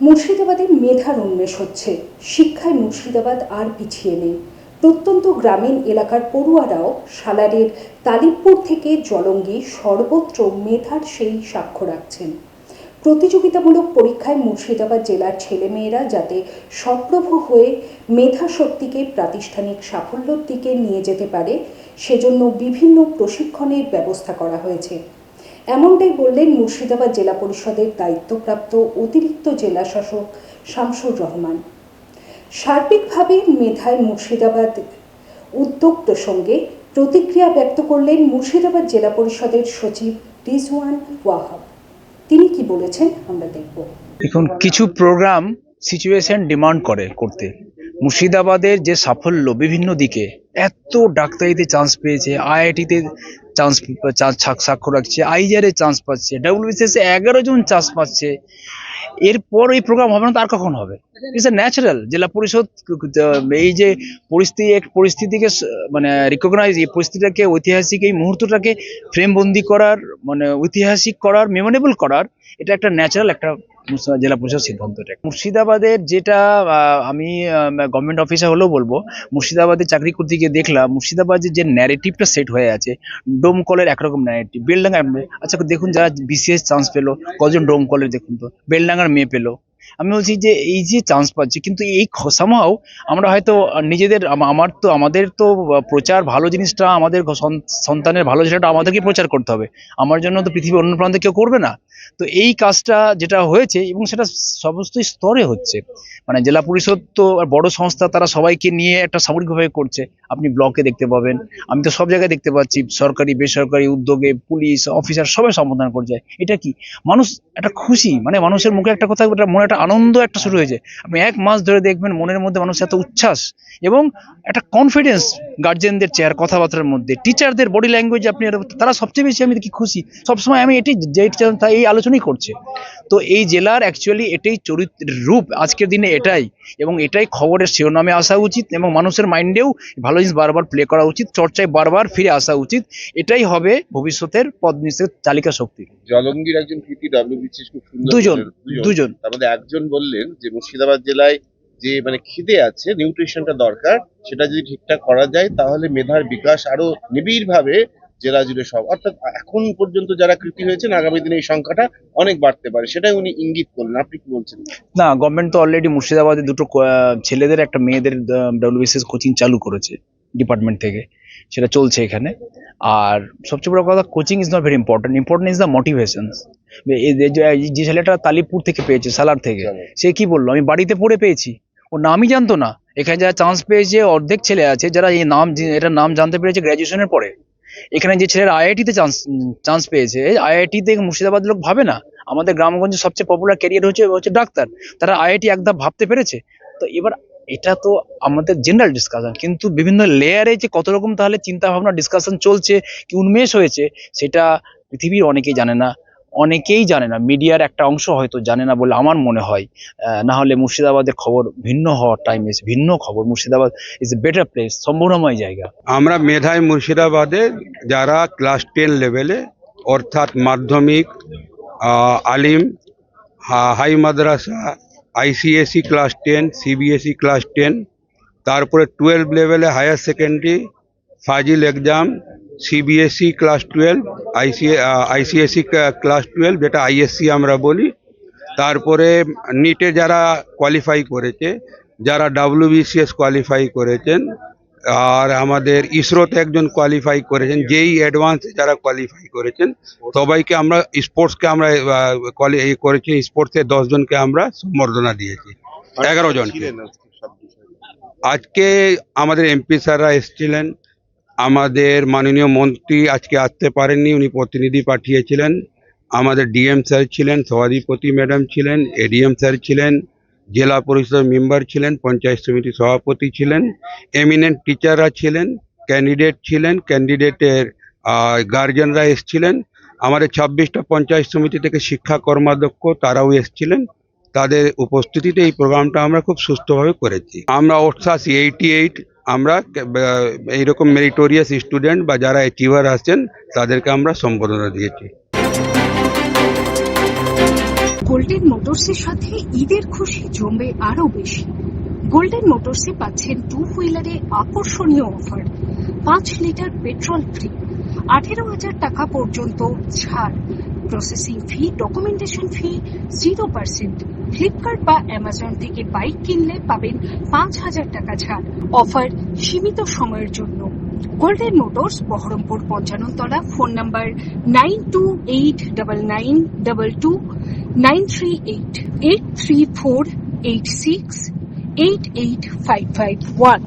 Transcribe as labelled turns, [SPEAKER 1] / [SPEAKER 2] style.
[SPEAKER 1] মুর্শিদাবাদের মেধার উন্মেষ হচ্ছে। শিক্ষায় মুর্শিদাবাদ আর পিছিয়ে নেই। প্রত্যন্ত গ্রামীণ এলাকার পড়ুয়ারাও সালারের তালিবপুর থেকে জলঙ্গি সর্বত্র মেধার সেই সাক্ষ্য রাখছেন। প্রতিযোগিতামূলক পরীক্ষায় মুর্শিদাবাদ জেলার ছেলেমেয়েরা যাতে সপ্রভ হয়ে মেধা শক্তিকে প্রাতিষ্ঠানিক সাফল্যের দিকে নিয়ে যেতে পারে, সেজন্য বিভিন্ন প্রশিক্ষণের ব্যবস্থা করা হয়েছে। এমনটাই বললেন মুর্শিদাবাদ জেলা পরিষদের দায়িত্বপ্রাপ্ত অতিরিক্ত জেলা শাসক শামসুর রহমান। সার্বিকভাবে মেধায় মুর্শিদাবাদ উদ্যোগ প্রসঙ্গে প্রতিক্রিয়া ব্যক্ত করলেন মুর্শিদাবাদ জেলা পরিষদের সচিব রিজওয়ান ওয়াহাব। তিনি কি বলেছেন আমরা দেখব।
[SPEAKER 2] দেখুন, কিছু প্রোগ্রাম সিচুয়েশন ডিমান্ড করে করতে। মুর্শিদাবাদের যে সাফল্য বিভিন্ন দিকে, এত ডাক্তারিতে চান্স পেয়েছে আইআইটিতে চান্স চান্স সাক্ষ্য রাখছে আইজারে চান্স পাচ্ছে ডাব্লিউবিসিএস এগারো জন চান্স পাচ্ছে। এরপর এই প্রোগ্রাম হবে না তার কখন হবে? ইটস এ ন্যাচারাল জেলা পরিষদ এই যে পরিস্থিতি, এক পরিস্থিতিকে মানে রিকগনাইজ এই পরিস্থিতিটাকে, ঐতিহাসিক এই মুহূর্তটাকে ফ্রেমবন্দি করার মানে ঐতিহাসিক করার মেমোরেবল করার, এটা একটা ন্যাচারাল একটা জেলা পরিষদ সিদ্ধান্ত এটা। মুর্শিদাবাদের যেটা আমি গভর্নমেন্ট অফিসার হলেও বলব মুর্শিদাবাদে চাকরি করতে গিয়ে দেখলাম মুর্শিদাবাদের যে ন্যারেটিভটা সেট হয়ে আছে ডোমকলের একরকম ন্যারেটিভ বেলডাঙ্গা আচ্ছা দেখুন যারা বিসিএস চান্স পেল, কজন ডোমকলের দেখুন তো বেলডাঙ্গার মেয়ে পেল। আমি বলছি যে এই যে চান্স পাচ্ছি, কিন্তু এই সামাও আমরা হয়তো নিজেদের আমার তো, আমাদের তো প্রচার ভালো জিনিসটা, আমাদের সন্তানের ভালো জিনিসটা আমাদেরকে প্রচার করতে হবে। আমার জন্য তো পৃথিবীর অন্য প্রান্তে কেউ করবে না। তো এই কাজটা যেটা হয়েছে, এবং সেটা সমস্ত স্তরে হচ্ছে। মানে জেলা পরিষদ তো বড় সংস্থা, তারা সবাইকে নিয়ে একটা সামরিকভাবে করছে। আপনি ব্লকে দেখতে পাবেন। আমি তো সব জায়গায় দেখতে পাচ্ছি, সরকারি, বেসরকারি উদ্যোগে পুলিশ অফিসার সবাই সম্বোধন করছে। এটা কি? মানুষ একটা খুশি মানে মানুষের মুখে একটা কথা মনে, একটা আনন্দ একটা শুরু হয়েছে আপনি এক মাস ধরে দেখবেন মনের মধ্যে মানুষ এত উচ্ছ্বাস এবং একটা কনফিডেন্স গার্জেনদের চেয়ার কথাবার্তার মধ্যে। টিচারদের বডি ল্যাঙ্গুয়েজ আপনি তারা সবচেয়ে বেশি আমি কি খুশি। সবসময় আমি এটি, যে এই আলোচনাই করছে। তো এই জেলার অ্যাকচুয়ালি এটাই চরিত্রের রূপ আজকের দিনে এটাই। এবং এটাই খবরের শিরোনামে আসা উচিত এবং মানুষের মাইন্ডেও ভালো জিনিস বারবার প্লে করা উচিত চর্চায় বারবার ফিরে আসা উচিত। এটাই হবে ভবিষ্যতের পদ নিশ্চিত চালিকা শক্তি।
[SPEAKER 3] জলঙ্গির একজন কৃতি ডাব্লিউবিসিএস খুব সুন্দর
[SPEAKER 2] দুজন দুজন।
[SPEAKER 3] তার মধ্যে একজন বললেন যে মুর্শিদাবাদ জেলায় যে মানে খিদে আছে নিউট্রিশনটা দরকার সেটা যদি ঠিকঠাক করা যায় তাহলে মেধার বিকাশ আরও নিবিড় ভাবে জেলা জুড়ে সব। অর্থাৎ এখন পর্যন্ত যারা কৃতি হয়েছেন আগামী দিনে এই সংখ্যাটা অনেক বাড়তে পারে। সেটাই উনি ইঙ্গিত করলেন। আপনি কি বলছেন?
[SPEAKER 2] না গভর্নমেন্ট তো অলরেডি মুর্শিদাবাদে দুটো ছেলেদের একটা মেয়েদের ডাব্লিউবিসিএস কোচিং চালু করেছে ডিপার্টমেন্ট থেকে। সেটা চলছে এখানে। আর সবচেয়ে বড় কথা coaching is not very important important is the motivation যে ছেলেটা তালিপুর থেকে পেয়েছে সালার থেকে সে কি বলল? আমি বাড়িতে পড়ে পেয়েছি। ও নামই জানতো না। এখানে যারা চান্স পেয়েছে অর্ধেক ছেলে আছে যারা এই নাম এটার নাম জানতে পেরেছে গ্র্যাজুয়েশনের পরে। এখানে যে ছেলেরা আইআইটিতে চান্স চান্স পেয়েছে আইআইটিতে মুর্শিদাবাদ লোক ভাবে না। আমাদের গ্রামগঞ্জে সবচেয়ে পপুলার ক্যারিয়ার হচ্ছে হচ্ছে ডাক্তার। তারা আইআইটি একদম ভাবতে পেরেছে। তো এবার এটা তো আমাদের জেনারেল ডিসকাশন কিন্তু বিভিন্ন লেয়ারে যে কত রকম তাহলে চিন্তা ভাবনা ডিসকাশন চলছে, কি উন্মেষ হয়েছে, সেটা পৃথিবীর অনেকেই জানে না। অনেকেই জানে না, মিডিয়ার একটা অংশ হয়তো জানে না বলে আমার মনে হয়। না হলে মুর্শিদাবাদের খবর ভিন্ন হওয়ার টাইম এসে ভিন্ন খবর। Murshidabad is a better place সম্ভাবনাময় জায়গা।
[SPEAKER 4] আমরা মেধায় মুর্শিদাবাদে যারা ক্লাস টেন লেভেলে অর্থাৎ Madhyamik Alim high madrasa ICSE class ten CBSE class ten তারপরে টুয়েলভ লেভেলে higher secondary Fazil exam CBSE class twelve IC ICSE class twelve যেটা আইএসসি আমরা বলি। তারপরে নিটে যারা কোয়ালিফাই করেছে যারা ডাব্লিউবিসিএস কোয়ালিফাই করেছেন আর আমাদের ইসরোতে একজন কোয়ালিফাই করেছেন যেই অ্যাডভান্স যারা কোয়ালিফাই করেছেন সবাইকে আমরা স্পোর্টসকে আমরা কোয়ালি করেছি। স্পোর্টসে দশজনকে আমরা সম্বর্ধনা দিয়েছি। এগারো জনকে।
[SPEAKER 3] আজকে
[SPEAKER 4] আমাদের এমপি স্যাররা এসেছিলেন। আমাদের মাননীয় মন্ত্রী আজকে আসতে পারেননি, উনি প্রতিনিধি পাঠিয়েছিলেন। আমাদের ডিএম স্যার ছিলেন, সভাধিপতি ম্যাডাম ছিলেন, এডিএম স্যার ছিলেন, জেলা পরিষদের মেম্বার ছিলেন, পঞ্চায়েত সমিতির সভাপতি ছিলেন এমিনেন্ট টিচাররা ছিলেন ক্যান্ডিডেট ছিলেন ক্যান্ডিডেটের গার্জেনরা এসছিলেন। আমাদের ছাব্বিশটা পঞ্চায়েত সমিতি থেকে শিক্ষা কর্মাধ্যক্ষ তারাও এসছিলেন। তাদের উপস্থিতিতে এই প্রোগ্রামটা আমরা খুব সুস্থভাবে করেছি। আমরা অর্থাৎ এইটি এইট আমরা এইরকম মেরিটোরিয়াস স্টুডেন্ট বা যারা অ্যাচিভার আছেন তাদেরকে আমরা সম্বোধনা দিয়েছি।
[SPEAKER 1] গোল্ডেন মোটরসের সাথে ঈদের খুশি জমবে আরও বেশি। গোল্ডেন মোটরসে পাচ্ছেন টু হুইলারে আকর্ষণীয় অফার পাঁচ লিটার পেট্রোল ফ্রি আঠেরো হাজার টাকা পর্যন্ত ছাড়। Processing fee documentation fee zero percent Flipkart বা অ্যামাজন থেকে বাইক কিনলে পাবেন পাঁচ হাজার টাকা ছাড়। অফার সীমিত সময়ের জন্য। গোল্ডেন মোটরস বহরমপুর পঞ্চান্ন তলা phone number nine two eight double nine double two nine three eight eight three four eight six eight eight five five one